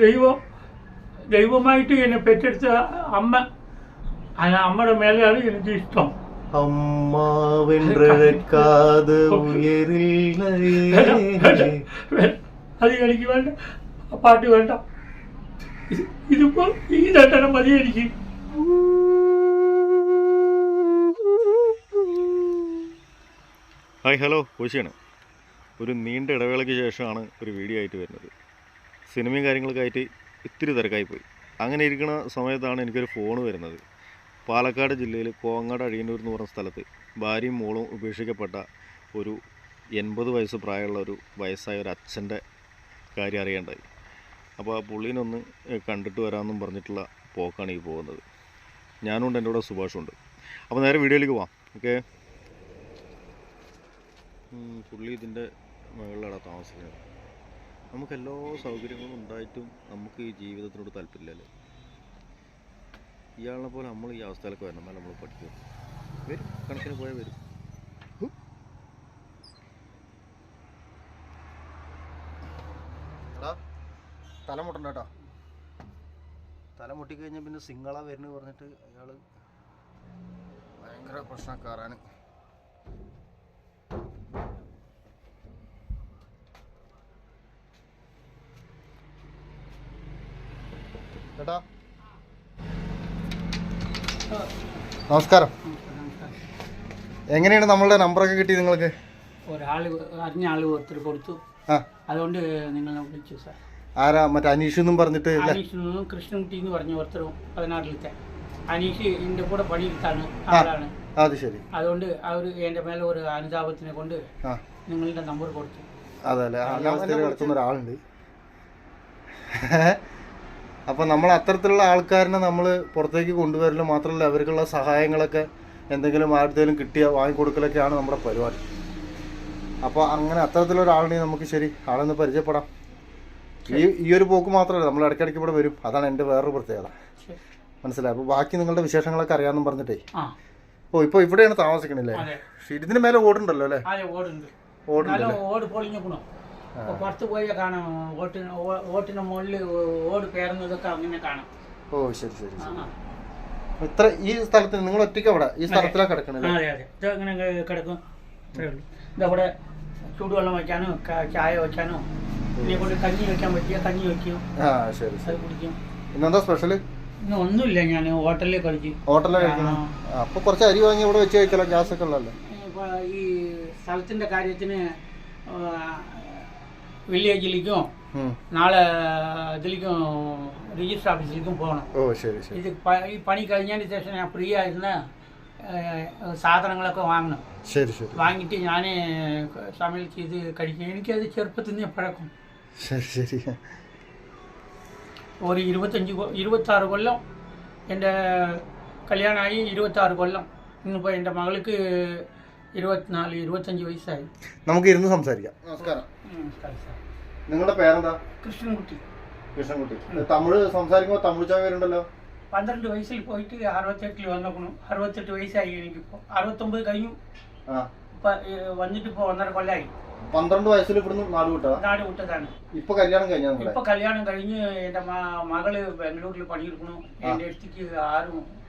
ദൈവം ദൈവമായിട്ട് എന്നെ പെറ്റെടുത്ത അമ്മ ആ അമ്മയുടെ മേലെയാണ് എനിക്ക് ഇഷ്ടം. അത് എനിക്ക് വേണ്ട ആ പാട്ട് വേണ്ട. ഇത് ഇതിപ്പോ ഈ രണ്ടെണ്ണം മതി എനിക്ക്. ഹായ് ഹലോ കോശിയാണ്. ഒരു നീണ്ട ഇടവേളയ്ക്ക് ശേഷമാണ് ഒരു വീഡിയോ ആയിട്ട് വരുന്നത്. സിനിമയും കാര്യങ്ങളൊക്കെ ആയിട്ട് ഇത്തിരി തിരക്കായിപ്പോയി അങ്ങനെ ഇരിക്കുന്ന സമയത്താണ് എനിക്കൊരു ഫോൺ വരുന്നത്. പാലക്കാട് ജില്ലയിൽ കോങ്ങാട് അഴിയന്നൂർ എന്ന് പറഞ്ഞ സ്ഥലത്ത് ഭാര്യയും മോളും ഉപേക്ഷിക്കപ്പെട്ട ഒരു എൺപത് വയസ്സ് പ്രായമുള്ള ഒരു വയസ്സായ ഒരു അച്ഛന്റെ കാര്യം അറിയേണ്ടായി അപ്പോൾ ആ പുള്ളീനൊന്ന് കണ്ടിട്ട് വരാമെന്നും പറഞ്ഞിട്ടുള്ള പോക്കാണ് ഈ പോകുന്നത്. ഞാനുണ്ട് എന്റെ കൂടെ സുഭാഷുണ്ട്. അപ്പോൾ നേരെ വീഡിയോയിലേക്ക് പോവാം. ഓക്കെ? പുള്ളി ഇതിന്റെ മുകളിലാണ് താമസിക്കുന്നത്. നമുക്ക് എല്ലാ സൗകര്യങ്ങളും ഉണ്ടായിട്ടും നമുക്ക് ഈ ജീവിതത്തിനോട് താല്പര്യമില്ലല്ലേ? ഇയാളെ പോലെ നമ്മൾ ഈ അവസ്ഥയിലൊക്കെ വരണം. എന്നാലും നമ്മൾ പഠിക്കും. വരും. കണക്കിന് പോയാൽ വരും. ഹു. എടാ തല മുട്ടണ്ട കേട്ടോ. തല മുട്ടിക്കഴിഞ്ഞാൽ പിന്നെ സിംഗള വരുന്നു പറഞ്ഞിട്ട് അയാൾ ഭയങ്കര പ്രശ്നക്കാരാണ്. ചേട്ടാ നമസ്കാരം. എങ്ങനെയാണ് നമ്മളുടെ നമ്പറൊക്കെ കിട്ടി നിങ്ങൾക്ക്? ഒരാൾ അറിഞ്ഞ ആൾ ഒത്തിരി കൊടുത്തു. ആ. അതുകൊണ്ട് നിങ്ങൾ വിളിച്ചു സാർ. ആരാ? മറ്റേ അനീഷ് എന്നും പറഞ്ഞിട്ട് അനീഷ് എന്നും കൃഷ്ണൻകുട്ടി എന്ന് പറഞ്ഞ ഒരുത്തരും പതിനാറിലത്തെ. അനീഷ് എന്റെ കൂടെ പണിയെടുത്താണ് ആളാണ്. അത് ശരി. അതുകൊണ്ട് അവർ എന്റെ മേലെ ഒരു അനുതാപത്തിനെ കൊണ്ട് ആ. നിങ്ങളുടെ നമ്പർ കൊടുത്തു. അതല്ലേ. ഒരാളുണ്ട്. അപ്പോൾ നമ്മൾ അത്തരത്തിലുള്ള ആൾക്കാരനെ നമ്മൾ പുറത്തേക്ക് കൊണ്ടുവരലും മാത്രമല്ല അവർക്കുള്ള സഹായങ്ങളൊക്കെ എന്തെങ്കിലും ആരുടെയും കിട്ടിയ വാങ്ങിക്കൊടുക്കലൊക്കെയാണ് നമ്മുടെ പരിപാടി. അപ്പോൾ അങ്ങനെ അത്തരത്തിലൊരാളിനെ നമുക്ക് ശരി ആളൊന്ന് പരിചയപ്പെടാം. ഈ ഈ ഒരു പോക്ക് മാത്രമല്ല നമ്മൾ ഇടയ്ക്കിടയ്ക്ക് ഇവിടെ വരും. അതാണ് എന്റെ വേറൊരു പ്രത്യേകത. മനസ്സിലായി? അപ്പോൾ ബാക്കി നിങ്ങളുടെ വിശേഷങ്ങളൊക്കെ അറിയാമെന്നും പറഞ്ഞിട്ടേ. ഓ ഇപ്പോൾ ഇവിടെയാണ് താമസിക്കണില്ലേ? ഇതിന് മേലെ ഓടുണ്ടല്ലോ അല്ലേ? ഓടുണ്ട്. ഓടുണ്ട് പുറത്ത് പോയി കാണാം. ഓട്ടിന് ഓട്ടിന് മുകളിൽ ഓട് പേർന്നതൊക്കെ അങ്ങനെ കാണാം. ഓ ശരി ശരി ഇത്ര ഈ സ്ഥലത്ത് നിങ്ങൾ ഒറ്റയ്ക്ക് അവിടെ ഈ സ്ഥലത്തിലാണ് കിടക്കണത്? അതെ അതെ. ഇത് അങ്ങനെ കിടക്കും. ഇത്രേ ഉള്ളൂ. ഇതവിടെ ചൂടുവെള്ളം വയ്ക്കാനോ ക- ചായ വെക്കാനോ ഇതിനെ കൊണ്ട് കഞ്ഞി വെക്കാൻ പറ്റിയ കഞ്ഞി വെക്കും ആ ശരി അത് ശരി കുടിക്കും. ഇന്നെന്താ സ്പെഷ്യൽ ഇന്ന് ഒന്നുമില്ല ഞാൻ ഹോട്ടലിൽ കഴിക്കും ഹോട്ടലിൽ കഴിക്കണം? അപ്പൊ കുറച്ച് അരി വാങ്ങി ഇവിടെ വെച്ച് കഴിക്കലോ ഗ്യാസ് ഒക്കെ ഉള്ളല്ലേ ഈ സ്ഥലത്തിന്റെ കാര്യത്തിന് ഉം. നാളെ ഇതിലേക്കും രജിസ്റ്റർ ഓഫീസിലേക്കും പോകണം ഓ ശരി ശരി ഇത് പ- ഈ പണി കഴിഞ്ഞതിന് ശേഷം ഞാൻ ഫ്രീ ആയിരുന്ന ഏഹ്, സാധനങ്ങളൊക്കെ വാങ്ങണം ശരി ശരി വാങ്ങിയിട്ട് ഞാൻ സமையൽ ചെയ്ത് കഴിക്കും എനിക്കത് ചെറുപ്പത്തിൽ നിന്ന് പഴക്കം ശരി ശരി ഒരു ഇരുപത്തഞ്ച് കൊ- ഇരുപത്താറ് കൊല്ലം എന്റെ കല്യാണമായി ഇരുപത്താറ് കൊല്ലം ഇന്നിപ്പോൾ എന്റെ മകൾക്ക് ഇരുപത്തിനാല് ഇരുപത്തഞ്ച് വയസ്സായി. നമുക്ക് ഇരുന്ന് സംസാരിക്കാം. നമസ്കാരം. നമസ്കാരം സാർ. നിങ്ങളുടെ പേരെന്താ? കൃഷ്ണൻകുട്ടി. കൃഷ്ണൻകുട്ടി. തമിഴ് സംസാരിക്കുമ്പോൾ തമിഴ് ചാവേരുണ്ടല്ലോ പന്ത്രണ്ട് വയസ്സിൽ പോയിട്ട് അറുപത്തെട്ടിൽ വന്നേക്കണു. അറുപത്തെട്ട് വയസ്സായി എനിക്കിപ്പോൾ അറുപത്തൊമ്പത് കഴിഞ്ഞു. ആ. വന്നിട്ട് ഇപ്പോൾ ഒന്നര കൊല്ലായി. പന്ത്രണ്ട് വയസ്സിൽ ഇവിടുന്ന് നാട് വിട്ടാ നാട് വിട്ടതാണ്. ഇപ്പൊ കല്യാണം കഴിഞ്ഞാ ഇപ്പൊ കല്യാണം കഴിഞ്ഞ് എന്റെ മകൾ ബാംഗ്ലൂരിൽ പണിയെടുക്കണു. എന്റെ അടുത്തേക്ക് ആരും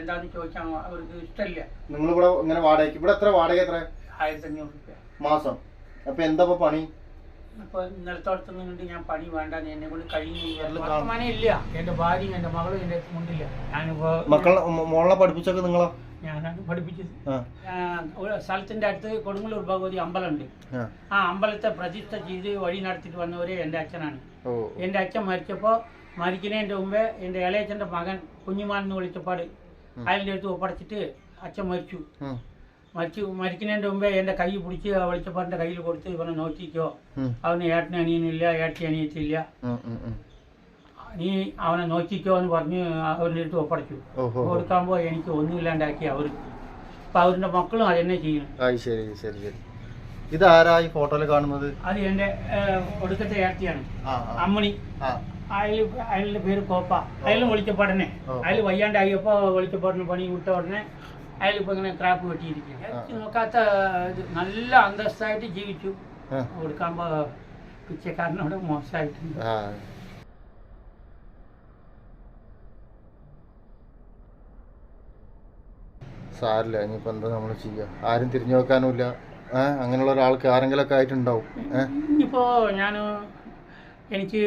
എന്താന്ന് ചോദിച്ചാൽ അവർക്ക് ഇഷ്ടമില്ല നിങ്ങൾ ഇവിടെ ഇങ്ങനെ വാടകയ്ക്ക് ഇവിടെ എത്ര വാടക എത്ര? ആയിരത്തി അഞ്ഞൂറ് രൂപ മാസം. അപ്പൊ എന്താ പണി? അപ്പൊ ഇന്നലത്തോടത്ത് നിന്നിട്ട് ഞാൻ പണി വേണ്ട എന്നെ കൊണ്ട് കഴിയുന്നില്ല. ഇല്ല എന്റെ ഭാര്യയും എന്റെ മകളും എന്റെ മുണ്ടില്ല. ഞാനിപ്പോ മക്കളെ മോളെ പഠിപ്പിച്ചൊക്കെ നിങ്ങളാ? ഞാനാണ് പഠിപ്പിച്ചത്. സ്ഥലത്തിന്റെ അടുത്ത് കൊടുങ്ങല്ലൂർ ഭഗവതി അമ്പലമുണ്ട്. ആ. ആ അമ്പലത്തെ പ്രതിഷ്ഠ ചെയ്ത് വഴി നടത്തിട്ട് വന്നവരെ എന്റെ അച്ഛനാണ്. എന്റെ അച്ഛൻ മരിച്ചപ്പോ മരിക്കുന്നതിന്റെ മുമ്പേ എന്റെ ഇളയച്ചന്റെ മകൻ കുഞ്ഞുമാൻ എന്ന് വിളിച്ചപ്പാട് അയാളുടെ അടുത്ത് ഒപ്പടച്ചിട്ട് അച്ഛൻ മരിച്ചു. മരിച്ചു മരിക്കുന്നതിന്റെ മുമ്പേ എന്റെ കൈ പിടിച്ച് ആ വെളിച്ചപ്പാടിന്റെ കയ്യിൽ കൊടുത്ത് ഇവനെ നോക്കിക്കോ. അവന് ഏട്ടന് അനിയനില്ല ഏട്ടി അനിയത്തില്ല. നീ അവനെ നോക്കിക്കോ എന്ന് പറഞ്ഞ് അവരുടെ അടുത്ത് ഒപ്പടച്ചു. കൊടുക്കാമ്പോ കൊടുക്കുമ്പോൾ എനിക്ക് ഒന്നുമില്ലാണ്ടാക്കി അവർ അപ്പം അവരുടെ മക്കളും അതെന്നെ ശരി ഇതാരാ ഈ ഫോട്ടോയിൽ കാണുന്നത്? അത് എന്റെ ഏഹ്, ഒടുക്കത്തെ ഏട്ടിയാണ് അമ്മണി. അയാൾ അയാളുടെ പേര് കോപ്പ. അയാൾ വിളിച്ചപ്പാടനെ അയാൾ വയ്യാണ്ടായപ്പോൾ വിളിച്ചപ്പാടനെ പണി വിട്ട ഉടനെ അയാൾ ഇപ്പൊ ഇങ്ങനെ ക്രാപ്പ് വെട്ടിയിരിക്കും നോക്കാത്ത നല്ല അന്തസ്സായിട്ട് ജീവിച്ചു. കൊടുക്കാകുമ്പോ പിച്ചക്കാരനോട് മോശമായിട്ടുണ്ട്. സാരില്ല ഇനിയിപ്പോൾ എന്താ നമ്മൾ ചെയ്യുക ആരും തിരിഞ്ഞു നോക്കാനുമില്ല. അങ്ങനെയുള്ള ഒരാൾക്ക് ആരെങ്കിലൊക്കെ ആയിട്ടുണ്ടാവും. ഏഹ് ഇനിയിപ്പോൾ ഞാൻ എനിക്ക്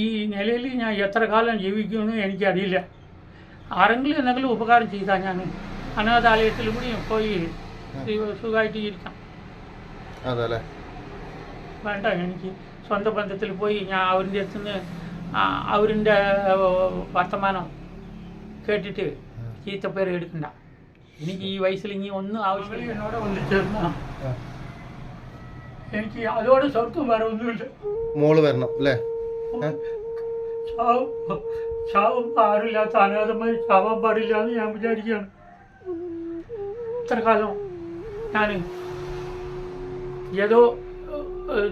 ഈ നിലയിൽ ഞാൻ എത്ര കാലം ജീവിക്കുമെന്ന് എനിക്കറിയില്ല. ആരെങ്കിലും എന്തെങ്കിലും ഉപകാരം ചെയ്താൽ ഞാൻ അനാഥാലയത്തിൽ കൂടി പോയി സുഖമായിട്ട് ഇരിക്കാം. അതല്ലേ? വേണ്ട എനിക്ക് സ്വന്തം ബന്ധത്തിൽ പോയി ഞാൻ അവരിന്റെ അടുത്ത് നിന്ന് അവരിന്റെ വർത്തമാനം കേട്ടിട്ട് ചീത്തപ്പേര് എടുക്കണ്ട. എനിക്ക് ഈ വയസ്സിൽ ഇനി ഒന്നും ആവശ്യമില്ല. എന്നോട് ഒന്ന് ചേർന്ന? എനിക്ക് അതോട് സ്വർഗം വേറെ ഒന്നുമില്ല. മോൾ വരണം അല്ലേ? ചാവും ആരുമില്ലാത്ത അനാഥമായി ചാവാൻ പാടില്ല എന്ന് ഞാൻ വിചാരിക്കുകയാണ്. ഇത്ര കാലം ഞാൻ ഏതോ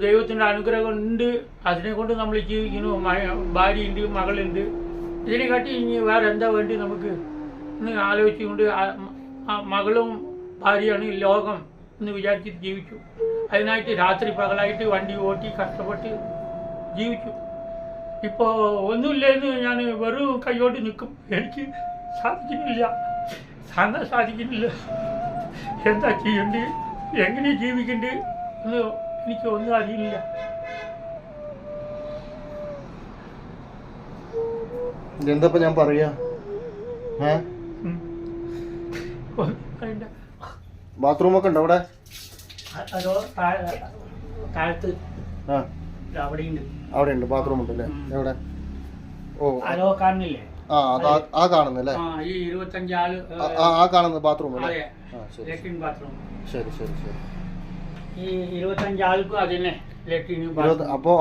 ദൈവത്തിന്റെ അനുഗ്രഹം ഉണ്ട്. അതിനെ കൊണ്ട് നമ്മൾ ജീവിക്കുന്നു. ഭാര്യ ഭാര്യയുണ്ട് മകളുണ്ട്. ഇതിനെ കാട്ടി ഇനി വേറെ എന്താ വേണ്ടി നമുക്ക് എന്ന് ആലോചിച്ചുകൊണ്ട് മകളും ഭാര്യയാണ് ലോകം എന്ന് വിചാരിച്ചിട്ട് ജീവിച്ചു. അതിനായിട്ട് രാത്രി പകലായിട്ട് വണ്ടി ഓട്ടി കഷ്ടപ്പെട്ട് ജീവിച്ചു. ഇപ്പോൾ ഒന്നുമില്ലെന്ന് ഞാൻ വെറും കൈയോട്ട് നിൽക്കും എനിക്ക് സാധിക്കുന്നില്ല. താങ്ങാൻ സാധിക്കുന്നില്ല. എന്താ ചെയ്യണ്ട് എങ്ങനെ ജീവിക്കണ്ട്? എന്ന് എനിക്ക് ഒന്നും അറിയില്ല. എന്താ ഞാൻ പറയാ. ബാത്റൂമൊക്കെ ഉണ്ടോ അവിടെ? അതോ താഴത്ത്? ആ. അവിടെ ഉണ്ട് ബാത്റൂം ഉണ്ട് അല്ലേ. എവിടെ? ഓ. അതോ കാണുന്നില്ലേ ആ ആ- കാണുന്നല്ലേ ആ ഈ ഇരുപത്തഞ്ചാൾ ആ- ആ കാണുന്ന ബാത്റൂം അല്ലേ? ലെറ്റിൻ ബാത്റൂം ശരി ശരി. ശരി ഈ ഇരുപത്തഞ്ചാൾക്കും അതിനെ ലെറ്റിൻ ഇരുപത് അപ്പോ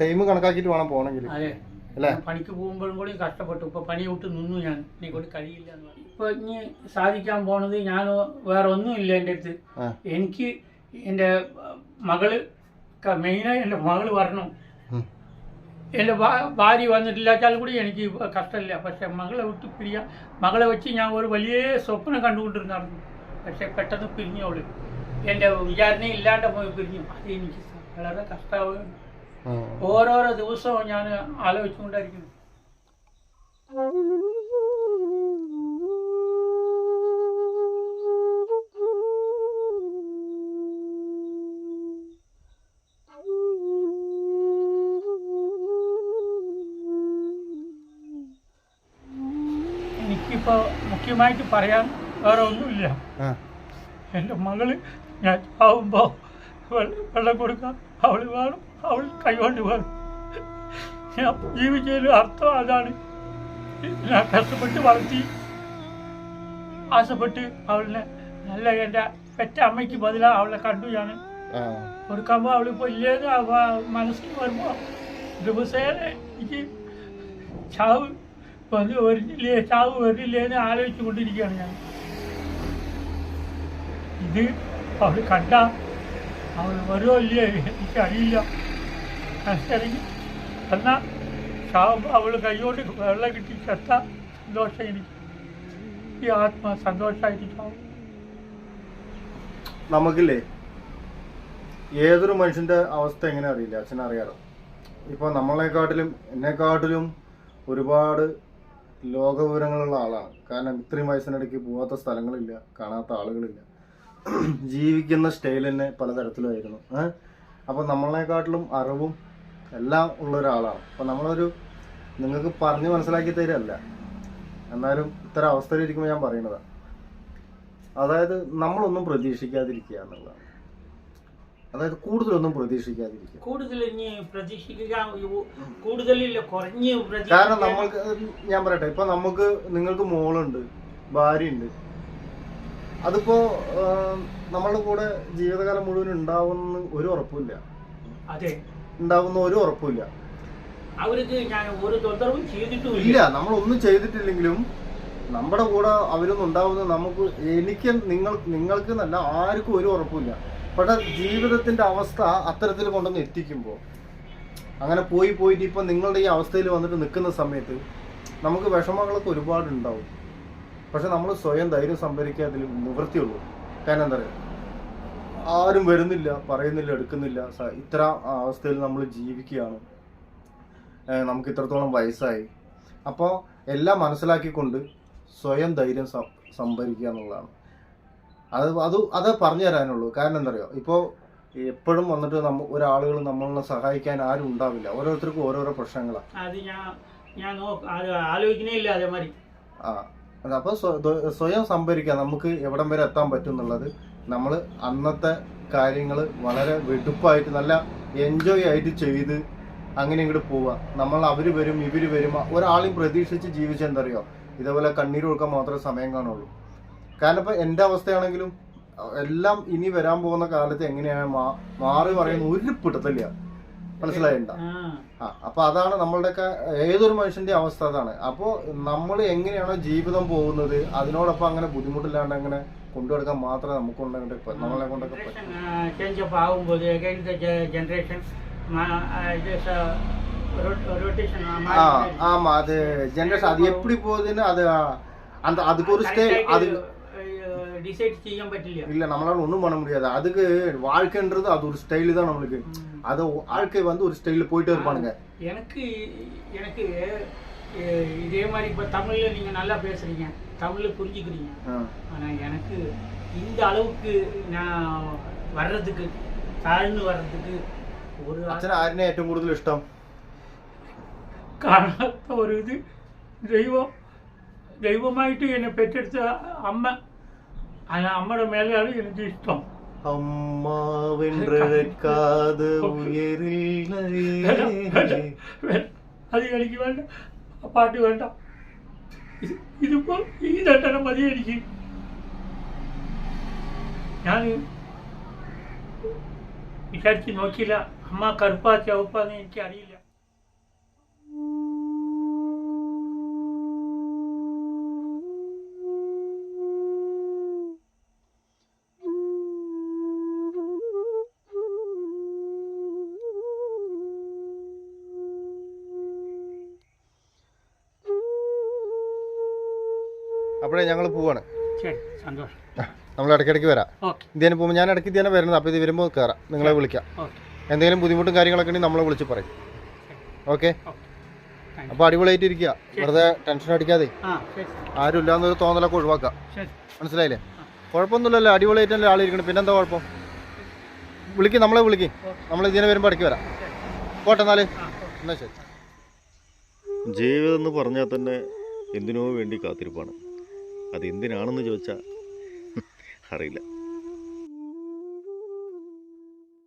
ടൈം കണക്കാക്കിട്ട് വേണം പോണെങ്കിൽ അല്ലേ? പണിക്ക് പോകുമ്പോഴും കൂടി കഷ്ടപ്പെട്ടു. ഇപ്പൊ പണി വിട്ട് നിന്നു ഞാൻ. എന്നെ കൊണ്ട് കഴിയില്ല ഇപ്പൊ ഇനി സാധിക്കാൻ പോണത് ഞാൻ വേറെ ഒന്നും ഇല്ല എന്റെ അടുത്ത്. എനിക്ക് എന്റെ മകൾ മെയിനായി എന്റെ മകൾ പറഞ്ഞു. എന്റെ ഭാര്യ വന്നിട്ടില്ലാച്ചാൽ കൂടി എനിക്ക് കഷ്ടമില്ല പക്ഷെ മകളെ വിട്ട് പിരിയാ മകളെ വെച്ച് ഞാൻ ഒരു വലിയ സ്വപ്നം കണ്ടുകൊണ്ടിരുന്നായിരുന്നു. പക്ഷെ പെട്ടെന്ന് പിരിഞ്ഞോൾ എന്റെ വിചാരണ ഇല്ലാണ്ട് പോയി പിരിഞ്ഞു. അത് എനിക്ക് വളരെ കഷ്ടമാവുകയാണ്. ഓരോരോ ദിവസവും ഞാൻ ആലോചിച്ചുകൊണ്ടായിരിക്കുന്നു. മുഖ്യമായിട്ട് പറയാൻ വേറെ ഒന്നുമില്ല. എന്റെ മകൾ ഞാൻ ആവുമ്പോൾ വെള്ളം കൊടുക്കാം. അവൾ വേണം. അവൾ കൈകൊണ്ട് വേണം. ഞാൻ ജീവിച്ചതിന് അർത്ഥം അതാണ്. ഞാൻ കഷ്ടപ്പെട്ട് വളർത്തി. ആശപ്പെട്ട് അവളിനെ നല്ല എന്റെ പെറ്റ അമ്മയ്ക്ക് ബദലാണ് അവളെ കണ്ടു ഞാൻ. കൊടുക്കുമ്പോൾ അവളിപ്പോൾ ഇല്ലേന്ന് മനസ്സിൽ വരുമ്പോൾ ദിവസേന എനിക്ക് ചാവ് വന്ന് വരുന്നില്ലേ ചാവ് വരുന്നില്ലേന്ന് ആലോചിച്ചു കൊണ്ടിരിക്കുകയാണ് ഞാൻ. ഇത് അവൾ കണ്ട അവൾ വരുമോ ഇല്ലേ എനിക്കറിയില്ല. മനസ്സിലായി? എന്നാൽ ചാവുമ്പോൾ അവൾ കൈകൊണ്ട് വെള്ളം കിട്ടി ചത്ത സന്തോഷം എനിക്ക്. ഈ ആത്മ സന്തോഷമായിരിക്കും ചാവും. നമുക്കില്ലേ ഏതൊരു മനുഷ്യന്റെ അവസ്ഥ എങ്ങനെ അറിയില്ല? അച്ഛൻ അറിയാലോ ഇപ്പൊ നമ്മളെക്കാട്ടിലും എന്നെക്കാട്ടിലും ഒരുപാട് ലോകവിവരങ്ങളുള്ള ആളാണ്. കാരണം ഇത്രയും വയസ്സിനിടയ്ക്ക് പോകാത്ത സ്ഥലങ്ങളില്ല കാണാത്ത ആളുകളില്ല. ജീവിക്കുന്ന സ്റ്റൈൽ തന്നെ പലതരത്തിലായിരുന്നു. ഏഹ് അപ്പൊ നമ്മളെക്കാട്ടിലും അറിവും എല്ലാം ഉള്ള ഒരാളാണ്. അപ്പോൾ നമ്മളൊരു നിങ്ങൾക്ക് പറഞ്ഞ് മനസ്സിലാക്കി തരല്ല എന്നാലും ഇത്തരം അവസ്ഥയിലിരിക്കുമ്പോൾ ഞാൻ പറയണതാണ് അതായത് നമ്മളൊന്നും പ്രതീക്ഷിക്കാതിരിക്കുക എന്നുള്ളതാണ്. അതായത് കൂടുതലൊന്നും പ്രതീക്ഷിക്കാതിരിക്കുക. കൂടുതൽ ഇനി പ്രതീക്ഷിക്കുക കൂടുതലില്ല കുറഞ്ഞ് കാരണം നമ്മൾക്ക് ഞാൻ പറയട്ടെ ഇപ്പൊ നമുക്ക് നിങ്ങൾക്ക് മോളുണ്ട് ഭാര്യയുണ്ട്. അതിപ്പോ നമ്മളുടെ കൂടെ ജീവിതകാലം മുഴുവൻ ഉണ്ടാവുന്ന ഒരു ഉറപ്പില്ല അതെ. ഉണ്ടാവുന്ന ഒരു ഉറപ്പില്ല അവർക്ക് ഞാൻ ഒരു തൊന്തരവും ചെയ്തിട്ടുമില്ല. ഇല്ല നമ്മളൊന്നും ചെയ്തിട്ടില്ലെങ്കിലും നമ്മുടെ കൂടെ അവരൊന്നും ഉണ്ടാവുന്നത് നമുക്ക് എനിക്ക് നിങ്ങൾ നിങ്ങൾക്ക് നല്ല ആർക്കും ഒരു ഉറപ്പില്ല പക്ഷെ ജീവിതത്തിന്റെ അവസ്ഥ അത്തരത്തിൽ കൊണ്ടുവന്ന് എത്തിക്കുമ്പോൾ അങ്ങനെ പോയി പോയിട്ട് ഇപ്പൊ നിങ്ങളുടെ ഈ അവസ്ഥയിൽ വന്നിട്ട് നിൽക്കുന്ന സമയത്ത് നമുക്ക് വിഷമങ്ങളൊക്കെ ഒരുപാട് ഉണ്ടാവും പക്ഷെ നമ്മൾ സ്വയം ധൈര്യം സംഭരിക്കാൻ അതിൽ നിവൃത്തിയുള്ളൂ. കാരണം എന്താ പറയുക ആരും വരുന്നില്ല പറയുന്നില്ല എടുക്കുന്നില്ല. ഇത്ര അവസ്ഥയിൽ നമ്മൾ ജീവിക്കുകയാണ്. നമുക്ക് ഇത്രത്തോളം വയസ്സായി. അപ്പോൾ എല്ലാം മനസ്സിലാക്കിക്കൊണ്ട് സ്വയം ധൈര്യം സംഭരിക്കുക എന്നുള്ളതാണ്. അത് അത് അതേ പറഞ്ഞു തരാനുള്ളൂ. കാരണം എന്തറിയോ ഇപ്പോൾ എപ്പോഴും വന്നിട്ട് നമ്മ ഒരാളുകൾ നമ്മളെ സഹായിക്കാൻ ആരും ഉണ്ടാവില്ല. ഓരോരുത്തർക്കും ഓരോരോ പ്രശ്നങ്ങളാണ് അത് ഞാൻ ഞാൻ അതേമാതിരി. ആ അപ്പോൾ സ്വയം സംഭരിക്കാം. നമുക്ക് എവിടം വരെ എത്താൻ പറ്റും എന്നുള്ളത് നമ്മൾ അന്നത്തെ കാര്യങ്ങൾ വളരെ വെടുപ്പായിട്ട് നല്ല എൻജോയ് ആയിട്ട് ചെയ്ത് അങ്ങനെ ഇങ്ങോട്ട് പോവുക നമ്മൾ അവർ വരും ഇവർ വരും ഒരാളെയും പ്രതീക്ഷിച്ച് ജീവിച്ചെന്തറിയോ? ഇതേപോലെ കണ്ണീര് കൊടുക്കാൻ മാത്രമേ സമയം കാണുള്ളൂ. കാരണം ഇപ്പം എൻ്റെ അവസ്ഥയാണെങ്കിലും അഹ് എല്ലാം ഇനി വരാൻ പോകുന്ന കാലത്ത് എങ്ങനെയാണ് മാ മാറി പറയുന്ന ഒരു പിടുത്തല്ല മനസ്സിലായിണ്ട ആ ആ അപ്പൊ അതാണ് നമ്മളുടെയൊക്കെ ഏതൊരു മനുഷ്യന്റെ അവസ്ഥ അതാണ് അപ്പോൾ നമ്മൾ എങ്ങനെയാണോ ജീവിതം പോകുന്നത് അതിനോടൊപ്പം അങ്ങനെ ബുദ്ധിമുട്ടില്ലാണ്ട് അങ്ങനെ കൊണ്ടുനടക്കാൻ മാത്രമേ നമുക്ക് കൊണ്ടൊക്കെ പ- നമ്മളെ കൊണ്ടൊക്കെ പറ്റും ചേഞ്ച് അപ്പ് ആകുമ്പോൾ against the ജനറേഷൻ ரொட்டேஷன் ஆ ஆமா அது ஜென்ரேஷன் அது எப்படி போகுதுன்னு அது ஆ, அந்த அதுக்கு ஒரு ஸ்டைல் அது டிசைட் செய்ய പറ്റില്ല இல்ல நம்மளால ஒண்ணும் பண்ண முடியாது. அதுக்கு வாழ்க்கைன்றது அது ஒரு ஸ்டைல் தான் நம்மளுக்கு. அது வாழ்க்கை வந்து ஒரு ஸ்டைல் போயிட்டே இருப்பானுங்க. எனக்கு எனக்கு இதே மாதிரி இப்ப தமிழ்ல நீங்க நல்லா பேசுறீங்க. தமிழ்ல புரிஞ்சுக்கிறீங்க. ஆனா எனக்கு இந்த அளவுக்கு நான் வர்றதுக்கு தாழ்ந்து வர்றதுக்கு ஒரு அச்சனை ஆறினே ஏற்றம் கூடுதல் இஷ்டம் காரணத்தை ஒரு இது. ദൈവം ദൈവമായിട്ട് என்னை பெற்றெடுத்த അമ്മ അമ്മയുടെ മേലെയാണ് എനിക്ക് ഇഷ്ടം. അമ്മാവെണ്ടഴക്കാതെ അത് എനിക്ക് വേണ്ട. പാട്ട് വേണ്ട. ഇതിപ്പോ ഈ രണ്ടെണ്ണം മതി എനിക്ക്. ഞാൻ വിചാരിച്ച് നോക്കിയില്ല. അമ്മ കറുപ്പാ ചവപ്പാന്ന് എനിക്ക് അറിയില്ല അപ്പോഴേ ഞങ്ങൾ പോവാണ്. നമ്മൾ ഇടയ്ക്കിടയ്ക്ക് വരാം. ഓക്കെ. ഇതിന് പോകുമ്പോൾ ഞാൻ ഇടയ്ക്ക് ഇതിനെ വരുന്നത്. അപ്പോൾ ഇത് വരുമ്പോൾ കയറാം നിങ്ങളെ വിളിക്കാം. എന്തെങ്കിലും ബുദ്ധിമുട്ടും കാര്യങ്ങളൊക്കെ ഉണ്ടെങ്കിൽ നമ്മളെ വിളിച്ച് പറയും. ഓക്കെ? അപ്പോൾ അടിപൊളിയായിട്ട് ഇരിക്കുക. വെറുതെ ടെൻഷൻ അടിക്കാതെ. ആരും ഇല്ലാന്നൊരു തോന്നലൊക്കെ ഒഴിവാക്കാം മനസ്സിലായില്ലേ? കുഴപ്പമൊന്നുമില്ലല്ലോ. അടിപൊളിയായിട്ടല്ലേ ആളിരിക്കണം പിന്നെന്താ കുഴപ്പം? വിളിക്കും നമ്മളെ വിളിക്കും. നമ്മൾ ഇതിനെ വരുമ്പോൾ ഇടയ്ക്ക് വരാം. പോട്ടെ എന്നാൽ എന്നാ ശരി. ജീവിതം എന്ന് പറഞ്ഞാൽ തന്നെ എന്തിനോ വേണ്ടി കാത്തിരിപ്പാണ്. അത് എന്തിനാണെന്ന് ചോദിച്ചാൽ അറിയില്ല.